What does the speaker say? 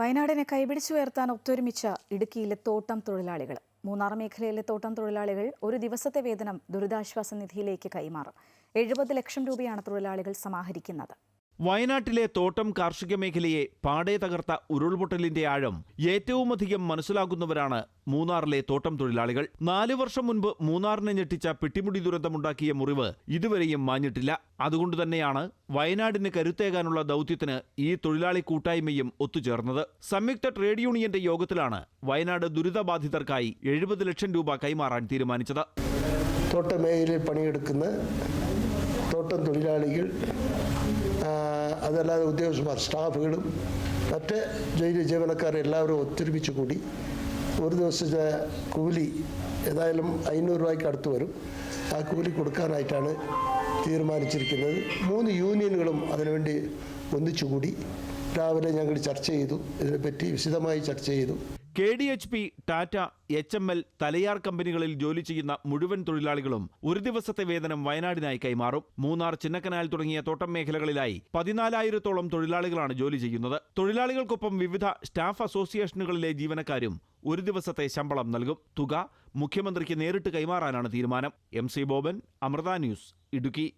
വയനാടിനെ കൈപിടിച്ചുയർത്താൻ ഒത്തൊരുമിച്ച ഇടുക്കിയിലെ തോട്ടം തൊഴിലാളികൾ. മൂന്നാർ മേഖലയിലെ തോട്ടം തൊഴിലാളികൾ ഒരു ദിവസത്തെ വേതനം ദുരിതാശ്വാസ നിധിയിലേക്ക് കൈമാറും. എഴുപത് ലക്ഷം രൂപയാണ് തൊഴിലാളികൾ സമാഹരിക്കുന്നത്. വയനാട്ടിലെ തോട്ടം കാർഷിക മേഖലയെ പാടെ തകർത്ത ഉരുൾപൊട്ടലിന്റെ ആഴം ഏറ്റവുമധികം മനസ്സിലാക്കുന്നവരാണ് മൂന്നാറിലെ തോട്ടം തൊഴിലാളികൾ. നാലു വർഷം മുൻപ് മൂന്നാറിനെ ഞെട്ടിച്ച പെട്ടിമുടി ദുരന്തമുണ്ടാക്കിയ മുറിവ് ഇതുവരെയും മാഞ്ഞിട്ടില്ല. അതുകൊണ്ട് തന്നെയാണ് വയനാടിന് കരുത്തേകാനുള്ള ദൗത്യത്തിന് ഈ തൊഴിലാളി കൂട്ടായ്മയും ഒത്തുചേർന്നത്. സംയുക്ത ട്രേഡ് യൂണിയന്റെ യോഗത്തിലാണ് വയനാട് ദുരിതബാധിതർക്കായി എഴുപത് ലക്ഷം രൂപ കൈമാറാൻ തീരുമാനിച്ചത്. തോട്ടമേഖലയിൽ പണിയെടുക്കുന്ന തോട്ടം തൊഴിലാളികൾ അതല്ലാതെ ഉദ്യോഗസ്ഥന്മാർ സ്റ്റാഫുകളും മറ്റ് ജയിൽ ജീവനക്കാർ എല്ലാവരും ഒത്തൊരുമിച്ച് കൂടി ഒരു ദിവസത്തെ കൂലി ഏതായാലും അഞ്ഞൂറ് രൂപയ്ക്ക് അടുത്ത് വരും. ആ കൂലി കൊടുക്കാനായിട്ടാണ് തീരുമാനിച്ചിരിക്കുന്നത്. മൂന്ന് യൂണിയനുകളും അതിനുവേണ്ടി ഒന്നിച്ചുകൂടി. രാവിലെ ഞങ്ങൾ ചർച്ച ചെയ്തു. ഇതിനെപ്പറ്റി വിശദമായി ചർച്ച ചെയ്തു. K D H P Tata H M L Thalayar കമ്പനികളിൽ ജോലി ചെയ്യുന്ന മുഴുവൻ തൊഴിലാളികളും ഒരു ദിവസത്തെ വേതനം വയനാടിനായി കൈമാറും. മൂന്നാർ ചിന്നക്കനാൽ തുടങ്ങിയ തോട്ടം മേഖലകളിലായി പതിനാലായിരത്തോളം തൊഴിലാളികളാണ് ജോലി ചെയ്യുന്നത്. തൊഴിലാളികൾക്കൊപ്പം വിവിധ സ്റ്റാഫ് അസോസിയേഷനുകളിലെ ജീവനക്കാരും ഒരു ദിവസത്തെ ശമ്പളം നൽകും. തുക മുഖ്യമന്ത്രിക്ക് നേരിട്ട് കൈമാറാനാണ് തീരുമാനം. M C Boban Amrita news Idukki.